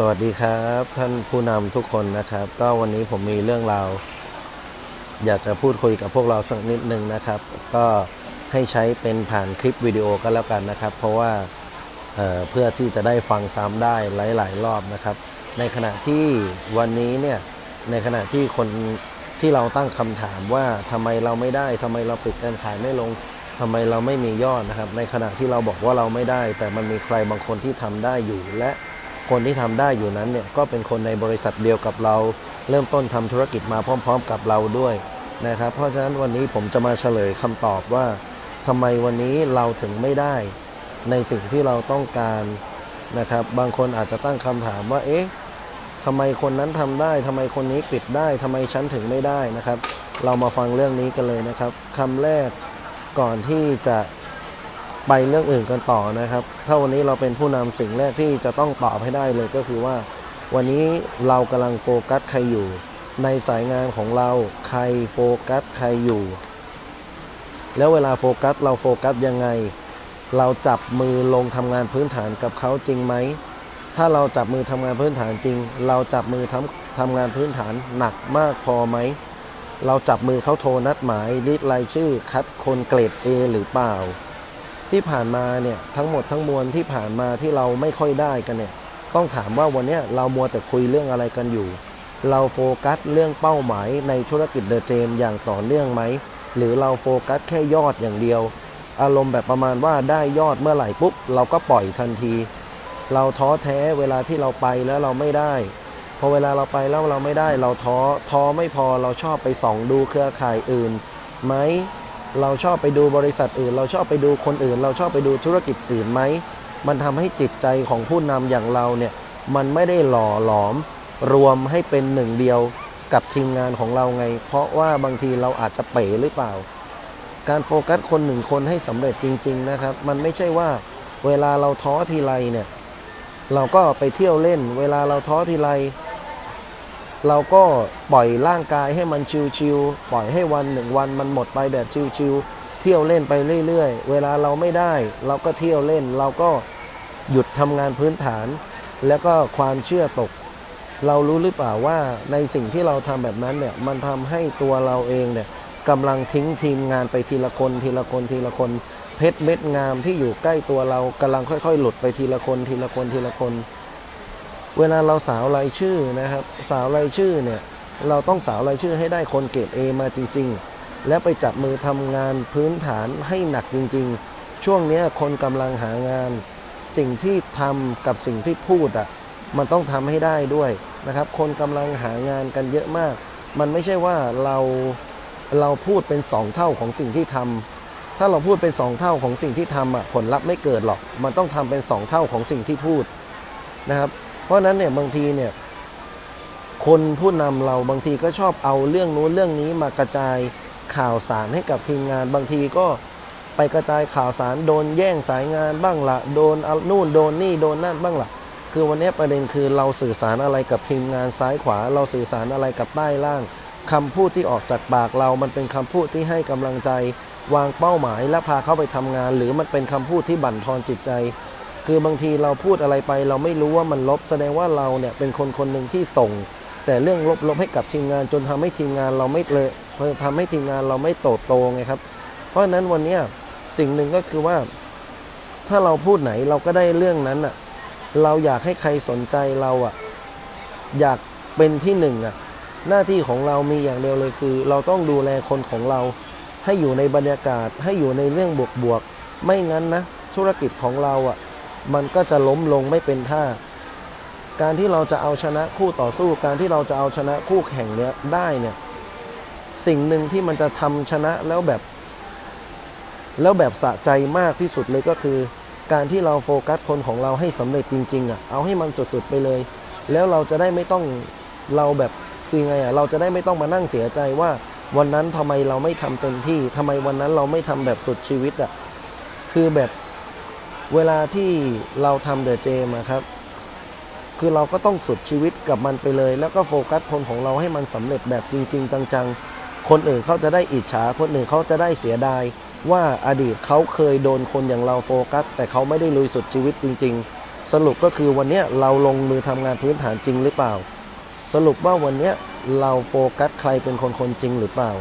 สวัสดีครับท่านผู้นำทุกคนนะครับ ก็วันนี้ผมมีเรื่องราว อยากจะพูดคุยกับพวกเราสักนิดนึงนะครับ ก็ให้ใช้เป็นผ่านคลิปวิดีโอก็แล้วกันนะครับ เพราะว่าเเพื่อที่จะได้ฟังซ้ำได้หลาย ๆ รอบนะครับ ในขณะที่วันนี้เนี่ยในขณะที่คนที่เราตั้งคำถามว่าทำไมเราไม่ได้ทำไมเราปิดการขายไม่ลงทำไมเราไม่มียอดนะครับ ในขณะที่เราบอกว่าเราไม่ได้ แต่มันมีใครบางคนที่ทำได้อยู่และ คนที่ทำได้อยู่นั้นเนี่ยก็เป็นคนในบริษัทเดียวกับเรา เริ่มต้นทำธุรกิจมาพร้อม ๆ กับเราด้วยนะครับ เพราะฉะนั้นวันนี้ผมจะมาเฉลยคำตอบว่าทำไมวันนี้เราถึงไม่ได้ ในสิ่งที่เราต้องการนะครับ บางคนอาจจะตั้งคำถามว่าเอ๊ะทำไมคนนั้นทำได้ทำไมคนนี้ปิดได้ทำไมฉันถึงไม่ได้นะครับ เรามาฟังเรื่องนี้กันเลยนะครับคำแรกก่อนที่จะ ไปเรื่องอื่นกันต่อนะครับ ถ้าวันนี้เราเป็นผู้นำสิ่งแรกที่จะต้องตอบให้ได้เลยก็คือว่า วันนี้เรากำลังโฟกัสใครอยู่ ในสายงานของเราใครโฟกัสใครอยู่ แล้วเวลาโฟกัสเราโฟกัสยังไง เราจับมือลงทำงานพื้นฐานกับเขาจริงไหมถ้าเราจับมือทำงานพื้นฐานจริง เราจับมือทำทำงานพื้นฐานหนักมากพอไหมเราจับมือเขาโทรนัดหมายลิสต์รายชื่อคัดคนเกรด A หรือเปล่า ที่ผ่านมาเนี่ยทั้งหมดทั้งมวลที่ผ่านมาที่เราไม่ค่อยได้กันเนี่ยต้องถามว่าวันนี้เรามัวแต่คุยเรื่องอะไรกันอยู่ เราโฟกัสเรื่องเป้าหมายในธุรกิจเดอะเจมอย่างต่อเนื่องไหม หรือเราโฟกัสแค่ยอดอย่างเดียว อารมณ์แบบประมาณว่าได้ยอดเมื่อไหร่ปุ๊บ เราก็ปล่อยทันที เราท้อแท้เวลาที่เราไปแล้วเราไม่ได้ พอเวลาเราไปแล้วเราไม่ได้ เราท้อท้อไม่พอเราชอบไปส่องดูเครือข่ายอื่นไหม เราชอบไปดูบริษัทอื่น เราชอบไปดูคนอื่น เราชอบไปดูธุรกิจอื่นไหม มันทำให้จิตใจของผู้นำอย่างเราเนี่ยมันไม่ได้หล่อหลอมรวมให้เป็นหนึ่งเดียวกับทีมงานของเราไง เพราะว่าบางทีเราอาจจะเป๋หรือเปล่า การโฟกัสคนหนึ่งคนให้สำเร็จจริง ๆนะครับ มันไม่ใช่ว่าเวลาเราท้อทีไรเนี่ยเราก็ไปเที่ยวเล่น เวลาเราท้อทีไร เราก็ปล่อยร่างกายให้มันชิวๆปล่อยให้วันหนึ่งวันมันหมดไปแบบชิวๆเที่ยวเล่นไปเรื่อยๆ เวลาเราไม่ได้ เราก็เที่ยวเล่น เราก็หยุดทำงานพื้นฐาน แล้วก็ความเชื่อตก เรารู้หรือเปล่าว่าในสิ่งที่เราทำแบบนั้นเนี่ยมันทำให้ตัวเราเองเนี่ยกำลังทิ้งทีมงานไปทีละคนทีละคนทีละคนเพชรเม็ดงามที่อยู่ใกล้ตัวเรากำลังค่อย ๆ หลุดไปทีละคนทีละคนทีละคน เวลาเราสาวรายชื่อนะครับ สาวรายชื่อเนี่ยเราต้องสาวรายชื่อให้ได้คนเกรด A มาจริง ๆ และไปจับมือทำงานพื้นฐานให้หนักจริง ๆ ช่วงนี้คนกำลังหางาน สิ่งที่ทำกับสิ่งที่พูดอะมันต้องทำให้ได้ด้วยนะครับ คนกำลังหางานกันเยอะมาก มันไม่ใช่ว่าเราเราพูดเป็นสองเท่าของสิ่งที่ทำถ้าเราพูดเป็นสองเท่าของสิ่งที่ทำอะผลลัพธ์ไม่เกิดหรอก มันต้องทำเป็นสองเท่าของสิ่งที่พูดนะครับ เพราะนั้นเนี่ยบางทีเนี่ยคนผู้นำเราบางทีก็ชอบเอาเรื่องนู้นเรื่องนี้มากระจายข่าวสารให้กับทีมงาน บางทีก็ไปกระจายข่าวสารโดนแย่งสายงานบ้างละโดนเอานู่นโดนนี่โดนนั่นบ้างละคือวันนี้ประเด็นคือเราสื่อสารอะไรกับทีมงานซ้ายขวา เราสื่อสารอะไรกับใต้ล่างคำพูดที่ออกจากปากเรา มันเป็นคำพูดที่ให้กำลังใจ วางเป้าหมายและพาเข้าไปทำงาน หรือมันเป็นคำพูดที่บั่นทอนจิตใจ คือบางทีเราพูดอะไรไป เราไม่รู้ว่ามันลบแสดงว่าเราเนี่ยเป็นคนคนหนึ่งที่ส่ง แต่เรื่องลบๆให้กับทีมงานจนทำให้ทีมงานเราไม่เลยทำให้ทีมงานเราไม่โตโตไงครับ เพราะฉะนั้นวันนี้สิ่งหนึ่งก็คือว่า ถ้าเราพูดไหนเราก็ได้เรื่องนั้นอะเราอยากให้ใครสนใจเราอะอยากเป็นที่หนึ่งอะหน้าที่ของเรามีอย่างเดียวเลยคือ เราต้องดูแลคนของเรา ให้อยู่ในบรรยากาศให้อยู่ในเรื่องบวกๆไม่งั้นนะธุรกิจของเราอะ มันก็จะล้มลงไม่เป็นท่า การที่เราจะเอาชนะคู่ต่อสู้ การที่เราจะเอาชนะคู่แข่งเนี้ยได้เนี่ย สิ่งหนึ่งที่มันจะทำชนะแล้วแบบ แล้วแบบสะใจมากที่สุดเลยก็คือ การที่เราโฟกัสคนของเราให้สำเร็จจริงๆอะเอาให้มันสุดๆไปเลย แล้วเราจะได้ไม่ต้องเราแบบคือไงอะเราจะได้ไม่ต้องมานั่งเสียใจว่าวันนั้นทำไมเราไม่ทำเต็มที่ทำไมวันนั้นเราไม่ทำแบบสุดชีวิตอะคือแบบ เวลาที่เราทำเดอะเจมาครับ คือเราก็ต้องสุดชีวิตกับมันไปเลย แล้วก็โฟกัสคนของเราให้มันสำเร็จแบบจริง ๆ จังๆ คนอื่นเขาจะได้อิจฉา คนอื่นเขาจะได้เสียดาย ว่าอดีตเขาเคยโดนคนอย่างเราโฟกัส แต่เขาไม่ได้ลุยสุดชีวิตจริง ๆ สรุปก็คือวันนี้เราลงมือทำงานพื้นฐานจริงหรือเปล่า สรุปว่าวันนี้เราโฟกัสใครเป็นคนคนจริงหรือเปล่า